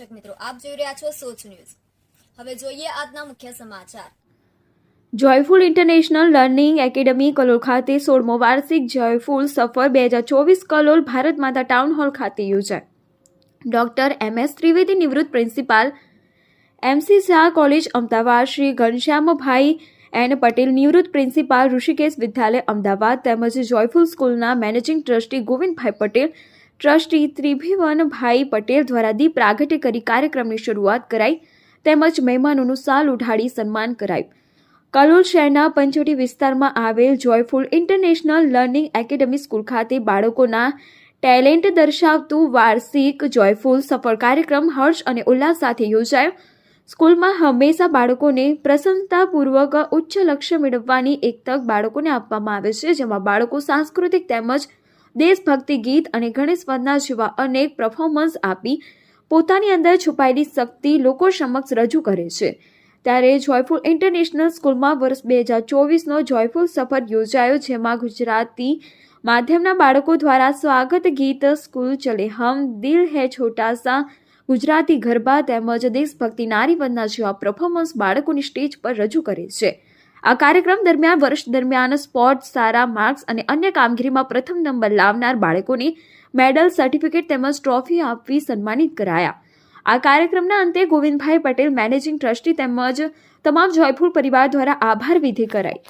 દર્શક મિત્રો, આપ જોઈ રહ્યા છો સોચ ન્યૂઝ. હવે જોઈએ આજના મુખ્ય સમાચાર. Joyful International Learning Academy Kalol ખાતે સોળમો વાર્ષિક જોયફુલ સફર બે હજાર ચોવીસ કલોલ, ભારત માતા ટાઉન હોલ ખાતે યોજાય. ડોક્ટર એમ એસ ત્રિવેદી નિવૃત્ત principal M C Shah college Ahmedabad, Shri ઘનશ્યામભાઈ એન પટેલ નિવૃત્ત પ્રિન્સિપાલ ઋષિકેશ વિદ્યાલય અમદાવાદ તેમજ જોયફુલ સ્કૂલના managing trustee Govindbhai Patel trustee Tribhuvanbhai Patel દ્વારા દીપ પ્રાગટ્ય કરી કાર્યક્રમની શરૂઆત કરાઈ તેમજ મહેમાનોનું સાલ ઉઠાડી સન્માન કરાયું. કલોલ શહેરના પંચોટી વિસ્તારમાં આવેલ Joyful International Learning Academy school ખાતે બાળકોના ટેલેન્ટ દર્શાવતું વાર્ષિક જોયફુલ સફળ કાર્યક્રમ હર્ષ અને ઉલ્લાસ સાથે યોજાયો. સ્કૂલમાં હંમેશા બાળકોને પ્રસન્નતાપૂર્વક ઉચ્ચ લક્ષ્ય મેળવવાની એક તક બાળકોને આપવામાં આવે છે, જેમાં બાળકો સાંસ્કૃતિક તેમજ દેશભક્તિ ગીત અને ગણેશ વંદના જેવા અનેક પરફોર્મન્સ આપી પોતાની અંદર છુપાયેલી શક્તિ લોકો સમક્ષ રજૂ કરે છે. ત્યારે જોયફુલ ઇન્ટરનેશનલ સ્કૂલમાં વર્ષ બે હજાર ચોવીસનો જોયફુલ સફર યોજાયો, જેમાં ગુજરાતી માધ્યમના બાળકો દ્વારા સ્વાગત ગીત, સ્કૂલ ચલે હમ, દિલ હે છોટા સા ગુજરાતી ગરબા તેમજ દેશભક્તિ નારી વંદના જેવા પરફોર્મન્સ બાળકોની સ્ટેજ પર રજૂ કરે છે. આ કાર્યક્રમ દરમિયાન, વર્ષ દરમિયાન સ્પોર્ટ સારા માર્ક્સ અને અન્ય કામગીરીમાં પ્રથમ નંબર લાવનાર બાળકોને મેડલ, સર્ટિફિકેટ તેમજ ટ્રોફી આપવી સન્માનિત કરાયા. આ કાર્યક્રમના અંતે ગોવિંદભાઈ પટેલ મેનેજિંગ ટ્રસ્ટી તેમજ તમામ જોયફુલ પરિવાર દ્વારા આભાર વિધિ કરાઈ.